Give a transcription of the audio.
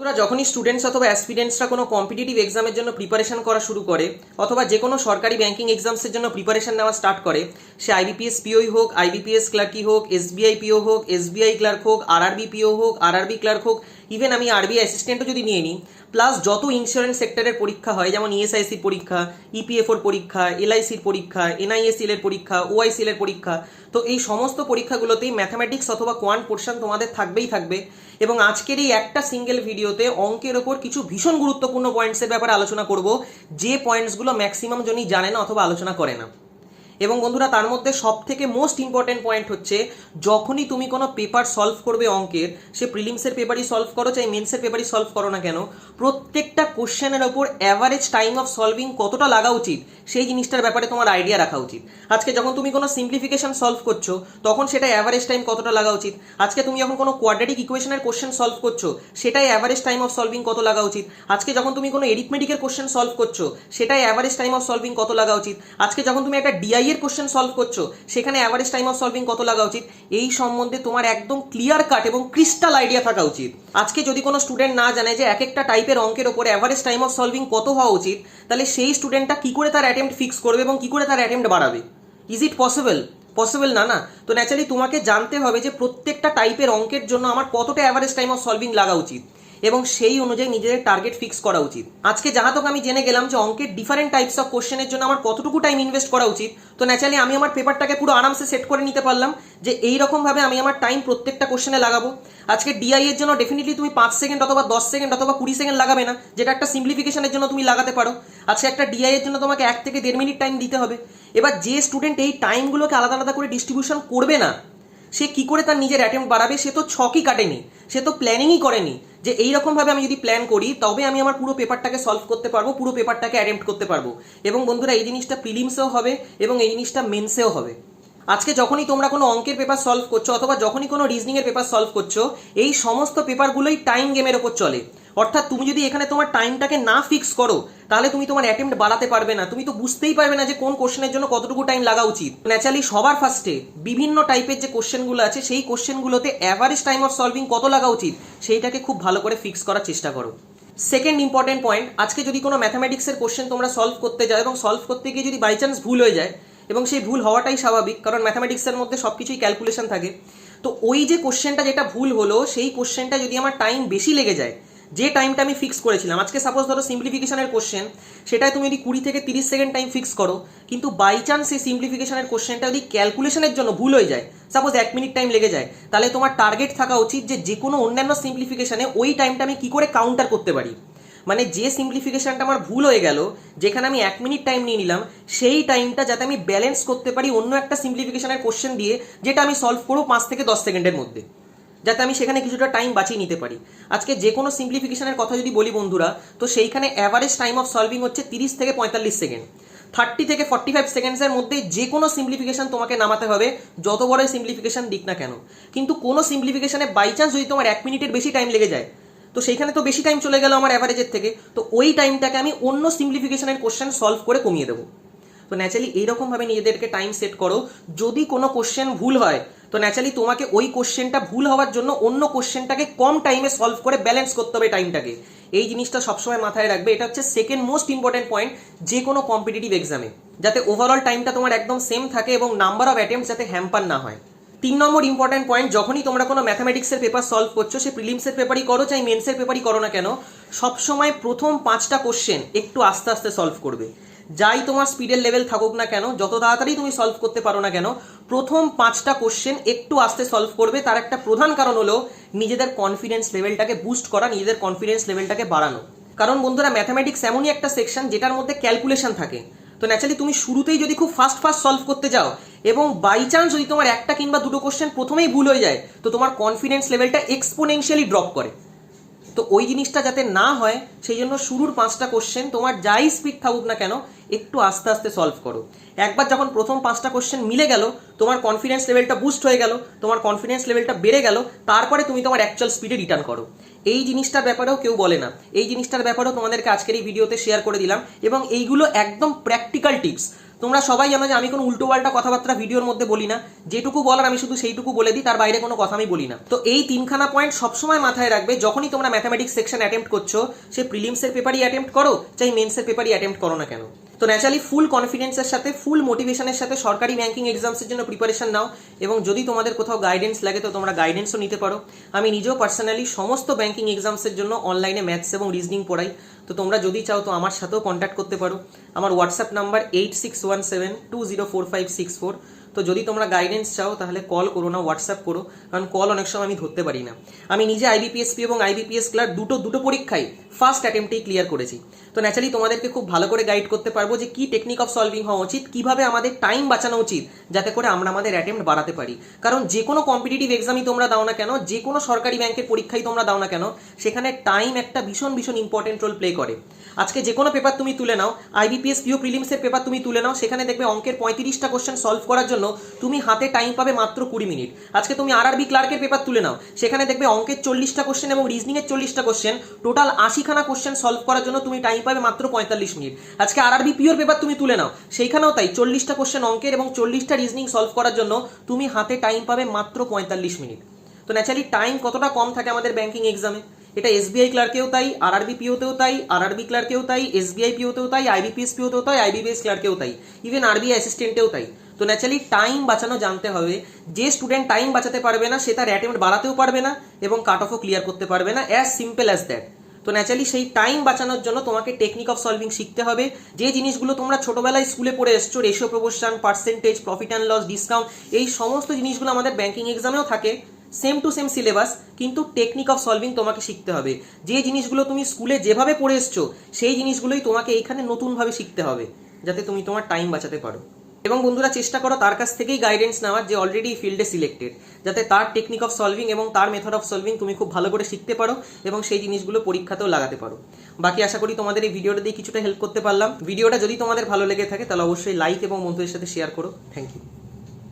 তোরা যখনই স্টুডেন্টস অথবা অ্যাসপিরেন্টসরা কোনো কম্পিটিটিভ এক্সামের জন্য প্রিপারেশন করা শুরু করে, অথবা যে কোনো সরকারি ব্যাঙ্কিং এক্সামসের জন্য প্রিপারেশন নেওয়া স্টার্ট করে, সে আইবিপিএস পিওই হোক আইবিপিএস ক্লার্কই হোক এসবিআই পিও হোক এসবিআই ক্লার্ক হোক আরআরবি পিও হোক আরআরবি ক্লার্ক হোক ইভেন আমি আরবি অ্যাসিস্ট্যান্টও যদি নিয়ে নিই প্লাস যত ইন্স্যুরেন্স সেক্টরের পরীক্ষা হয়, যেমন ইএসআইসির পরীক্ষা ইপিএফওর পরীক্ষা এলআইসির পরীক্ষা এনআইএসএল এর পরীক্ষা ওআইসিএল এর পরীক্ষা, তো এই সমস্ত পরীক্ষাগুলোতেই ম্যাথামেটিক্স অথবা কোয়ান্ট পোর্শন তোমাদের থাকবেই থাকবে, এবং আজকের এই একটা সিঙ্গেল ভিডিওতে অঙ্কের ওপর কিছু ভীষণ গুরুত্বপূর্ণ পয়েন্টসের ব্যাপারে আলোচনা করব। যে পয়েন্টসগুলো ম্যাক্সিমাম জনই জানে না অথবা আলোচনা করে না। এবং বন্ধুরা, তার মধ্যে সব থেকে মোস্ট ইম্পর্টেন্ট পয়েন্ট হচ্ছে, যখনই তুমি কোনো পেপার সলভ করবে অঙ্কের, সে প্রিলিমসের পেপারই সলভ করো, চাই মেন্সের পেপারই সলভ করো না কেন, প্রত্যেকটা কোশ্চেনের ওপর অ্যাভারেজ টাইম অফ সলভিং কতটা লাগা উচিত, সেই জিনিসটার ব্যাপারে তোমার আইডিয়া রাখা উচিত। আজকে যখন তুমি কোনো সিম্পলিফিকেশন সলভ করছ, তখন সেটা অ্যাভারেজ টাইম কতটা লাগা উচিত? আজকে তুমি যখন কোনো কোয়াড্রেটিক ইকুয়েশনের কোশ্চেন সলভ করছ সেটাই অ্যাভারেজ টাইম অফ সলভিং কত লাগা উচিত? আজকে যখন তুমি কোনো এরিথমেটিকের কোশ্চেন সলভ করছ সেটাই অ্যাভারেজ টাইম অফ সলভিং কত লাগা উচিত? আজকে যখন তুমি একটা ডিআই এর কোশ্চেন সলভ করছ, সেখানে অ্যাভারেজ টাইম অফ সলভিং কত লাগা উচিত? এই সম্বন্ধে তোমার একদম ক্লিয়ার কাট এবং ক্রিস্টাল আইডিয়া থাকা উচিত। আজকে যদি কোনো স্টুডেন্ট না জানে যে এক একটা টাইপের অঙ্কের ওপর অ্যাভারেজ টাইম অফ সলভিং কত হওয়া উচিত, তাহলে সেই স্টুডেন্টটা কী করে তার অ্যাটেম্প্ট ফিক্স করবে এবং কী করে তার অ্যাটেম্প্ট বাড়াবে? ইজ ইট পসিবল পসিবল না না। তো ন্যাচারালি তোমাকে জানতে হবে যে প্রত্যেকটা টাইপের অঙ্কের জন্য আমার কতটা অ্যাভারেজ টাইম অফ সলভিং লাগা উচিত। এবং সেই অনুযায়ী নিজেদের টার্গেট ফিক্স করা উচিত। আজকে যাহা তোকে আমি জেনে গেলাম যে অঙ্কের ডিফারেন্ট টাইপস অফ কোশ্চেনের জন্য আমার কতটুকু টাইম ইনভেস্ট করা উচিত। তো ন্যাচারালি আমি আমার পেপারটাকে পুরো আরামসে সেট করে নিতে পারলাম যে এই রকম ভাবে আমি আমার টাইম প্রত্যেকটা কোশ্চেনে লাগাবো। আজকে ডিআই এর জন্য ডেফিনেটলি তুমি পাঁচ সেকেন্ড অথবা দশ সেকেন্ড অথবা কুড়ি সেকেন্ড লাগাবে না, যেটা একটা সিম্পলিফিকেশনের জন্য তুমি লাগাতে পারো। আজকে একটা ডিআই এর জন্য তোমাকে এক থেকে দেড় মিনিট টাইম দিতে হবে। এবার যে স্টুডেন্ট এই টাইমগুলোকে আলাদা আলাদা করে ডিস্ট্রিবিউশন করবে না সে কি করে তার নিজের অ্যাটেম্প বাড়াবে? সে তো ছকই কাটেনি। সে তো প্ল্যানিংই করেনি যে এই রকমভাবে আমি যদি প্ল্যান করি, তবে আমি আমার পুরো পেপারটাকে সলভ করতে পারব, পুরো পেপারটাকে অ্যাটেম্প করতে পারব। এবং বন্ধুরা, এই জিনিসটা প্রিলিমসেও হবে এবং এই জিনিসটা মেন্সেও হবে। আজকে যখনই তোমরা কোনো অঙ্কের পেপার সলভ করছ অথবা যখনই কোনো রিজনিং এর পেপার সলভ করছ, এই সমস্ত পেপারগুলোই টাইম গেমের ওপর চলে। অর্থাৎ তুমি যদি এখানে তোমার টাইমটাকে না ফিক্স করো, তাহলে তুমি তোমার অ্যাটেম্প্ট বাড়াতে পারবে না। তুমি তো বুঝতেই পারবে না যে কোন কোশ্চেনের জন্য কতটুকু টাইম লাগা উচিত। ন্যাচারালি সবার ফার্স্টে বিভিন্ন টাইপের যে কোশ্চেনগুলো আছে, সেই কোশ্চেনগুলোতে অ্যাভারেজ টাইম অফ সলভিং কত লাগা উচিত, সেইটাকে খুব ভালো করে ফিক্স করার চেষ্টা করো। সেকেন্ড ইম্পর্টেন্ট পয়েন্ট আজকে যদি কোনো ম্যাথামেটিক্সের কোশ্চেন তোমরা সলভ করতে যাও এবং সলভ করতে গিয়ে যদি বাই চান্স ভুল হয়ে যায় এবং সেই ভুল হওয়াটাই স্বাভাবিক, কারণ ম্যাথামেটিক্সের মধ্যে সব কিছুই ক্যালকুলেশন থাকে। তো ওই যে কোশ্চেনটা যেটা ভুল হলো, সেই কোশ্চেনটা যদি আমার টাইম বেশি লেগে যায়, যে টাইমটা আমি ফিক্স করেছিলাম, আজকে সাপোজ ধরো সিম্পলিফিকেশনের কোশ্চেন সেটাই তুমি যদি কুড়ি থেকে তিরিশ সেকেন্ড টাইম ফিক্স করো, কিন্তু বাই চান্স সেই সিম্পলিফিকেশনের কোশ্চেনটা যদি ক্যালকুলেশনের জন্য ভুল হয়ে যায় সাপোজ এক মিনিট টাইম লেগে যায়, তাহলে তোমার টার্গেট থাকা উচিত যে যে কোনো অন্যান্য সিম্পলিফিকেশনে ওই টাইমটা আমি কি করে কাউন্টার করতে পারি? মানে যে সিম্পলিফিকেশনটা আমার ভুল হয়ে গেল, যেখানে আমি এক মিনিট টাইম নিয়ে নিলাম, সেই টাইমটা যাতে আমি ব্যালেন্স করতে পারি অন্য একটা সিম্পলিফিকেশনের কোশ্চেন দিয়ে, যেটা আমি সলভ করব পাঁচ থেকে দশ সেকেন্ডের মধ্যে। যাতে আমি সেখানে কিছুটা টাইম বাঁচিয়ে নিতে পারি। আজকে যে কোনো সিম্পলিফিকেশনের কথা যদি বলি বন্ধুরা, তো সেইখানে অ্যাভারেজ টাইম অফ সলভিং হচ্ছে তিরিশ থেকে পঁয়তাল্লিশ সেকেন্ড। থার্টি থেকে ফর্টি ফাইভ সেকেন্ডসের মধ্যে যে কোনো সিম্পলিফিকেশন তোমাকে নামাতে হবে, যত বড় সিম্পলিফিকেশন দিক না কেন। কিন্তু কোনো সিম্পলিফিকেশনে বাই চান্স যদি তোমার এক মিনিটের বেশি টাইম লেগে যায় তো সেইখানে তো বেশি টাইম চলে গেল আমার অ্যাভারেজের থেকে। তো ওই টাইমটাকে আমি অন্য সিম্পলিফিকেশনের কোশ্চেন সলভ করে কমিয়ে দেবো। তো ন্যাচারালি এইরকমভাবে নিজেদেরকে টাইম সেট করো। যদি কোনো কোশ্চেন ভুল হয়, তো ন্যাচারালি তোমাকে ওই কোশ্চেনটা ভুল হওয়ার জন্য অন্য কোশ্চেনটাকে কম টাইমে সলভ করে ব্যালেন্স করতে হবে টাইমটাকে এই জিনিসটা সবসময় মাথায় রাখবে। এটা হচ্ছে সেকেন্ড মোস্ট ইম্পর্টেন্ট পয়েন্ট যে কোনো কম্পিটিটিভ এক্সামে যাতে ওভারঅল টাইমটা তোমার একদম সেম থাকে এবং নাম্বার অফ অ্যাটেম্পস যাতে হ্যাম্পার না হয়। তিন নম্বর ইম্পর্টেন্ট পয়েন্ট যখনই তোমরা কোনো ম্যাথামেটিক্সের পেপার সলভ করছ, সে প্রিলিমসের পেপারই করো, চাই মেন্সের পেপারই করো না কেন, সবসময় প্রথম পাঁচটা কোশ্চেন একটু আস্তে আস্তে সলভ করবে। যাই তোমার স্পিডের লেভেল থাকুক না কেন, যত তাড়াতাড়ি তুমি সলভ করতে পারো না কেন, প্রথম পাঁচটা কোশ্চেন একটু আস্তে সলভ করবে, তার একটা প্রধান কারণ হলো নিজেদের কনফিডেন্স লেভেলটাকে বুস্ট করা, নিজেদের কনফিডেন্স লেভেলটাকে বাড়ানো। কারণ বন্ধুরা ম্যাথামেটিক্স এমনই একটা সেকশন যেটার মধ্যে ক্যালকুলেশন থাকে। তো ন্যাচারালি তুমি শুরুতেই যদি খুব ফাস্ট ফাস্ট সলভ করতে যাও, এবং বাই চান্স যদি তোমার একটা কিংবা দুটো কোশ্চেন প্রথমেই ভুল হয়ে যায়, তো তোমার কনফিডেন্স লেভেলটা এক্সপোনেনশিয়ালি ড্রপ করে। তো ওই জিনিসটা যাতে না হয়, সেই জন্য শুরুর পাঁচটা কোশ্চেন তোমার যাই স্পিড থাকুক না কেন, একটু আস্তে আস্তে সলভ করো। একবার যখন প্রথম পাঁচটা কোশ্চেন মিলে গেল, তোমার কনফিডেন্স লেভেলটা বুস্ট হয়ে গেল, তোমার কনফিডেন্স লেভেলটা বেড়ে গেল, তারপরে তুমি তোমার অ্যাকচুয়াল স্পিডে রিটার্ন করো। এই জিনিসটার ব্যাপারেও কেউ বলে না। এই জিনিসটার ব্যাপারেও তোমাদেরকে আজকের এই ভিডিওতে শেয়ার করে দিলাম এবং এইগুলো একদম প্র্যাকটিক্যাল টিপস তোমরা সবাই জানো যে আমি কোনো উল্টো পাল্টা কথাবার্তা ভিডিওর মধ্যে বলি না। যেটুকু বলার আমি শুধু সেইটুকু বলে দিই, তার বাইরে কোনো কথা আমি বলি না। তো এই তিনখানা পয়েন্ট সবসময় মাথায় রাখবে, যখনই তোমরা ম্যাথামেটিক্স সেকশন অ্যাটেম্প্ট করছ, সে প্রিলিমসের পেপারই অ্যাটেম্প্ট করো, চাই মেন্সের পেপারই অ্যাটেম্প্ট করো না কেন? তো ন্যাচারালি ফুল কনফিডেন্সের সাথে ফুল মোটিভেশনের সাথে সরকারি ব্যাঙ্কিং এক্সামসের জন্য প্রিপারেশন নাও। এবং যদি তোমাদের কোথাও গাইডেন্স লাগে, তো তোমরা গাইডেন্সও নিতে পারো। আমি নিজেও পার্সোনালি সমস্ত ব্যাঙ্কিং এক্সামসের জন্য অনলাইনে ম্যাথস এবং রিজনিং পড়াই। তো তোমরা যদি চাও, তো আমার সাথেও কন্ট্যাক্ট করতে পারো। আমার WhatsApp number eight six one seven two zero four five six four তো যদি তোমরা গাইডেন্স চাও, তাহলে কল করো না হোয়াটসঅ্যাপ করো, কারণ কল অনেক সময় আমি ধরতে পারি না। আমি নিজে আইবিপিএসপি এবং আইবিপিএস ক্লার্ক দুটো দুটো পরীক্ষায় ফার্স্ট অ্যাটেম্পটেই ক্লিয়ার করেছি। তো ন্যাচারালি তোমাদেরকে খুব ভালো করে গাইড করতে পারব যে কি টেকনিক অফ সলভিং হওয়া উচিত, কীভাবে আমাদের টাইম বাঁচানো উচিত, যাতে করে আমরা আমাদের অ্যাটেম্প্ট বাড়াতে পারি। কারণ যে কোনো কম্পিটিটিভ এক্সামই তোমরা দাও না কেন, যে কোনো সরকারি ব্যাংকের পরীক্ষাই তোমরা দাও না কেন, সেখানে টাইম একটা ভীষণ ভীষণ ইম্পর্টেন্ট রোল প্লে করে। আজকে যে কোনো পেপার তুমি তুলে নাও আইবিপিএস পিও প্রিলিমসের পেপার তুমি তুলে নাও, সেখানে দেখবে অঙ্কের পঁয়ত্রিশটা কোশ্চেন সলভ করার জন্য তুমি হাতে টাইম পাবে মাত্র কুড়ি মিনিট আজকে তুমি আর আরবি ক্লার্কের পেপার তুলে নাও, সেখানে দেখবে অঙ্কের চল্লিশটা কোশ্চেন এবং রিজনিংয়ের চল্লিশটা কোশ্চেন টোটাল আশিখানা কোশ্চেন সলভ করার জন্য তুমি টাইম পাবে মাত্র পঁয়তাল্লিশ মিনিট আজকে আর আরবি পিওর পেপার তুমি তুলে নাও, সেইখানেও তাই চল্লিশটা কোশ্চেন অঙ্কের এবং চল্লিশটা রিজনিং সলভ করার জন্য তুমি হাতে টাইম পাবে মাত্র পঁয়তাল্লিশ মিনিট তো ন্যাচারালি টাইম কতটা কম থাকে আমাদের ব্যাংকিং এক্সামে এটা এসবিআই ক্লার্কেও তাই আর আরবি পিওতেও তাই আর আরবি ক্লার্কেও তাই এসবিআই পিওতেও তাই আইবিপিএস পিওতেও তাই আইবিবিএস ক্লার্কেও তাই ইভেন আরবিআই অ্যাসিস্ট্যান্টেও তাই। তো ন্যাচারালি টাইম বাঁচানো জানতে হবে, যে স্টুডেন্ট টাইম বাঁচাতে পারবে না, সে তার অ্যাটেম্প বাড়াতেও পারবে না এবং কাট অফও ক্লিয়ার করতে পারবে না অ্যাজ সিম্পল অ্যাজ দ্যাট তো ন্যাচারালি সেই টাইম বাঁচানোর জন্য তোমাকে টেকনিক অফ সলভিং শিখতে হবে, যে জিনিসগুলো তোমরা ছোটবেলায় স্কুলে পড়ে এসছো ratio proportion percentage profit and loss discount এই সমস্ত জিনিসগুলো আমাদের ব্যাংকিং এক্সামেও থাকে। সেম টু সেম সিলেবাস কিন্তু টেকনিক অফ সলভিং তোমাকে শিখতে হবে। যে জিনিসগুলো তুমি স্কুলে যেভাবে পড়ে এসছো, সেই জিনিসগুলোই তোমাকে এইখানে নতুনভাবে শিখতে হবে, যাতে তুমি তোমার টাইম বাঁচাতে পারো। এবং বন্ধুরা, চেষ্টা করো তার কাছ থেকেই গাইডেন্স নেওয়ার যে অলরেডি ফিল্ডে সিলেক্টেড যাতে তার টেকনিক অফ সলভিং এবং তার মেথড অফ সলভিং তুমি খুব ভালো করে শিখতে পারো এবং সেই জিনিসগুলো পরীক্ষাতেও লাগাতে পারো। বাকি আশা করি তোমাদের এই ভিডিওটা দিয়ে কিছুটা হেল্প করতে পারলাম। ভিডিওটা যদি তোমাদের ভালো লেগে থাকে, তাহলে অবশ্যই লাইক এবং বন্ধুদের সাথে শেয়ার করো। Thank you